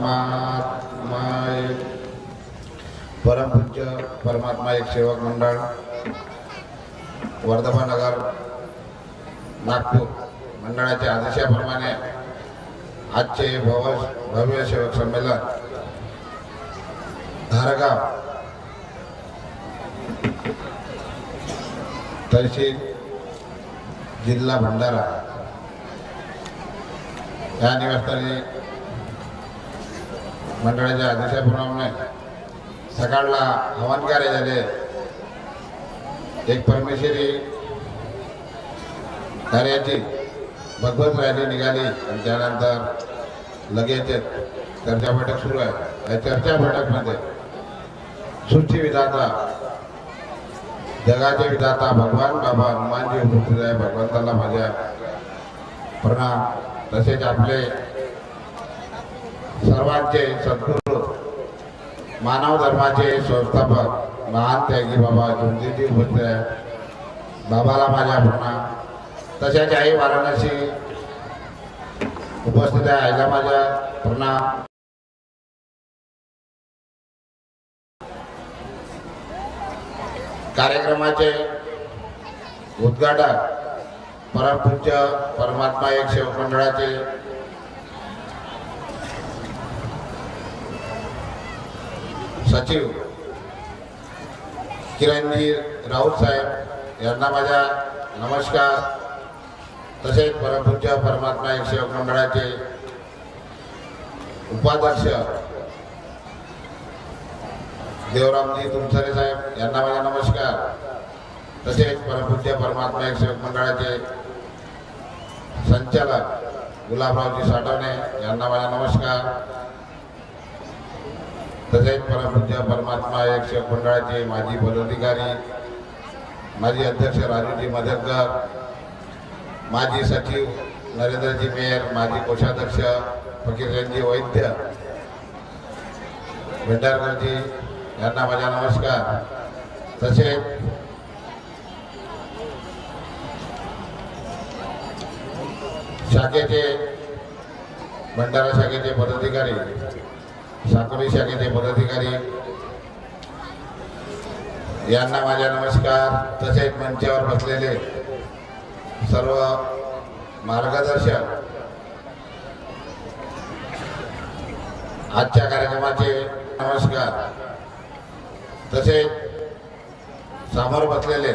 परमात्मा एक परमपूज्य परमात्मा एक सेवक मंडळ. वर्धमानगर नागपूर. मंडळाच्या आदेशाप्रमाणे आजचे भव भव्य सेवक संमेलन. धारगाव. तहसील जिल्हा भंडारा. या निवासस्थानी मंडळाच्या आदेशाप्रमाणे सकाळला हवन कार्य झाले. एक परमेश्वरी कार्याची भगवत रॅली निघाली आणि त्यानंतर लगेच चर्चा बैठक सुरू आहे. या चर्चा बैठकमध्ये सृष्टी विधाता जगाचे विधाता भगवान बाबा हनुमानजी उपस्थित आहे भगवंताला माझ्या प्रणाम. तसेच आपले सर्वांचे सद्गुरू मानव धर्माचे संस्थापक महान त्यागी बाबा जोंजीजी होते बाबाला माझ्या पुन्हा. तसेच आई वाराणसी उपस्थित आहे. आईला माझ्या पुन्हा. कार्यक्रमाचे उद्घाटन परमपूज्य परमात्मा एक सेवक मंडळाचे सचिव किरणजी राऊत साहेब यांना माझ्या नमस्कार. तसेच परमपूज्य परमात्मा एक सेवक मंडळाचे उपाध्यक्ष देवरामजी तुमसरे साहेब यांना माझा नमस्कार. तसेच परमपूज्य परमात्मा एक सेवक मंडळाचे संचालक गुलाबरावजी साठवणे यांना माझा नमस्कार. तसेच परमपूज्य परमात्मा यक्ष मंडळाचे माजी पदाधिकारी माजी अध्यक्ष राजूजी मदरकर माजी सचिव नरेंद्रजी मेयर माजी कोषाध्यक्ष फकीरजी वैद्य भेंडारकरजी यांना माझा नमस्कार. तसेच शाखेचे भंडारा शाखेचे पदाधिकारी साकोली शाखेचे पदाधिकारी. यांना माझा नमस्कार. तसेच मंचावर बसलेले सर्व मार्गदर्शक. आजच्या कार्यक्रमाचे नमस्कार. तसेच समोर बसलेले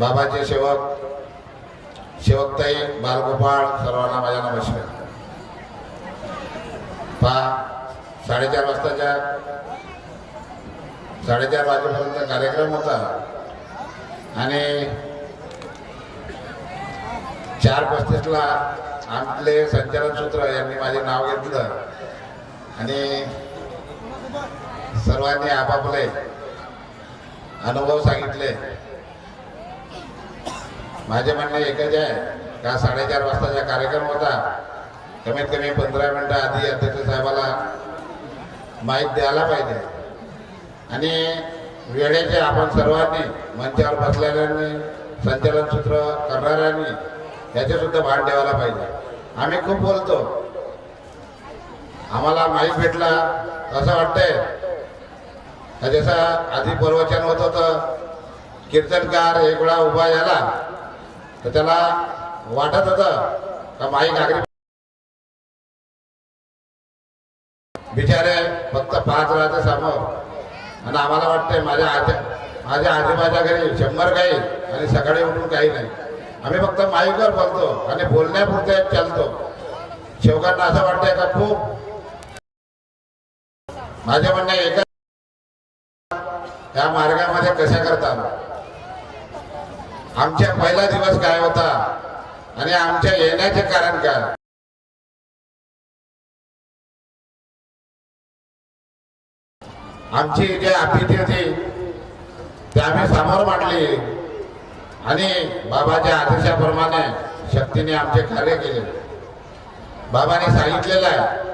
बाबाचे सेवक सेवकताई बालगोपाळ सर्वांना माझा नमस्कार. पहा साडेचार वाजताच्या साडेचार वाजेपर्यंत कार्यक्रम होता. आणि चार पस्तीसला आपले संचालन सूत्र यांनी माझे नाव घेतलं. आणि सर्वांनी आपापले अनुभव सांगितले. माझे म्हणणे एकच आहे का साडेचार वाजताचा कार्यक्रम होता? कमीत कमी पंधरा मिनटं आधी अध्यक्ष साहेबाला माहीत द्यायला पाहिजे. आणि वेळेचे आपण सर्वांनी मंचावर बसलेल्यांनी संचालन सूत्र करणाऱ्यांनी याचे सुद्धा भान ठेवायला पाहिजे. आम्ही खूप बोलतो. आम्हाला माहीत भेटला असं वाटतंय? जसं आधी प्रवचन होत होतं कीर्तनकार एक वेळा उभा झाला तर त्याला वाटत होतं का माईक आगरी बिचारे फक्त पाच राहते समोर आणि आम्हाला वाटतंय माझ्या आजी माझ्या आजोबाच्या घरी शंभर काही आणि सकाळी उठून काही नाही. आम्ही फक्त माईकवर बोलतो आणि बोलण्यापुरते चालतो. शेवकांना असं वाटतंय का खूप? माझ्या म्हणणे एका या मार्गामध्ये कशा करतात? आमच्या पहिला दिवस काय होता? आणि आमच्या येण्याचे कारण काय? आमची जी अतिथी होती ते आम्ही समोर मांडली. आणि बाबाच्या आदेशाप्रमाणे शक्तीने आमचे कार्य केले. बाबाने सांगितलेलं आहे